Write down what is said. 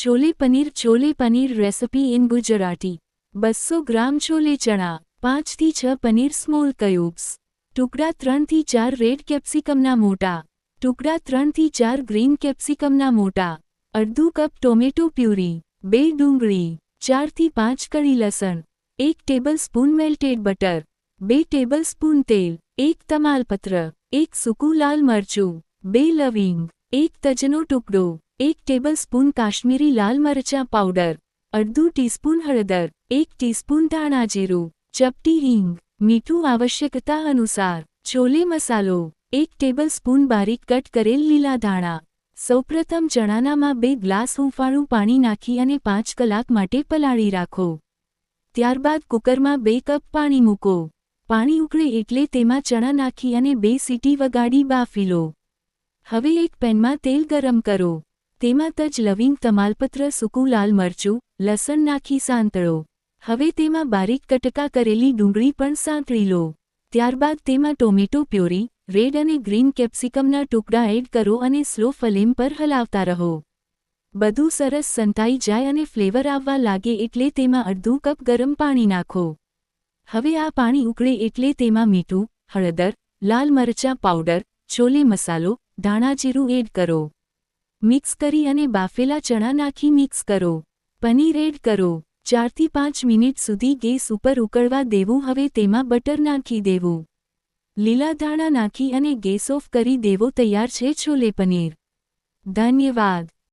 Chole paneer chole paneer recipe in Gujarati બસો gram chole ચણા પાંચથી છ પનીર સ્મોલ ક્યુબ્સ ટુકડા ત્રણથી ચાર રેડ કેપ્સિકમના મોટા ટુકડા ત્રણથી ચાર ગ્રીન કેપ્સિકમના મોટા અડધું કપ ટોમેટો પ્યુરી બે ડુંગળી ચારથી પાંચ કળી લસણ એક ટેબલસ્પૂન મેલ્ટેડ બટર બે ટેબલસ્પૂન તેલ એક તમાલપત્ર એક સૂકું લાલ મરચું બે લવિંગ એક તજનો ટુકડો એક ટેબલસ્પૂન કાશ્મીરી લાલ મરચાં પાવડર અડધું ટીસ્પૂન હળદર એક ટીસ્પૂન ધાણા જીરું ચપટી હિંગ મીઠું આવશ્યકતા અનુસાર છોલે મસાલો એક ટેબલસ્પૂન બારીક કટ કરેલ લીલા ધાણા સૌપ્રથમ ચણાનામાં બે ગ્લાસ હુંફાળું પાણી નાખી અને પાંચ કલાક માટે પલાળી રાખો. ત્યારબાદ કુકરમાં બે કપ પાણી મૂકો. પાણી ઉકળે એટલે તેમાં ચણા નાખી અને બે સીટી વગાડી બાફી લો. હવે એક પેનમાં તેલ ગરમ કરો. તેમાં તજ લવિંગ તમાલપત્ર, સૂકું લાલ મરચું લસણ નાખી સાંતળો હવે તેમાં બારીક કટકા કરેલી ડુંગળી પણ સાંતળી લો. ત્યારબાદ તેમાં ટોમેટો પ્યોરી, રેડ અને ગ્રીન કેપ્સિકમના ટુકડા એડ કરો અને સ્લો ફ્લેમ પર હલાવતા રહો. બધું સરસ સંતાઈ જાય અને ફ્લેવર આવવા લાગે એટલે તેમાં અડધું કપ ગરમ પાણી નાખો. હવે આ પાણી ઉકળે એટલે તેમાં મીઠું, હળદર, લાલ મરચાં, પાવડર, છોલે મસાલો, ધાણા જીરું એડ કરો. મિક્સ કરી અને બાફેલા ચણા નાખી મિક્સ કરો. પનીર એડ કરો. ચારથી પાંચ મિનિટ સુધી ગેસ ઉપર ઉકળવા દેવું. હવે તેમાં બટર નાખી દેવું. લીલા ધાણા નાખી અને ગેસ ઓફ કરી દેવો. તૈયાર છે છોલે પનીર. ધન્યવાદ.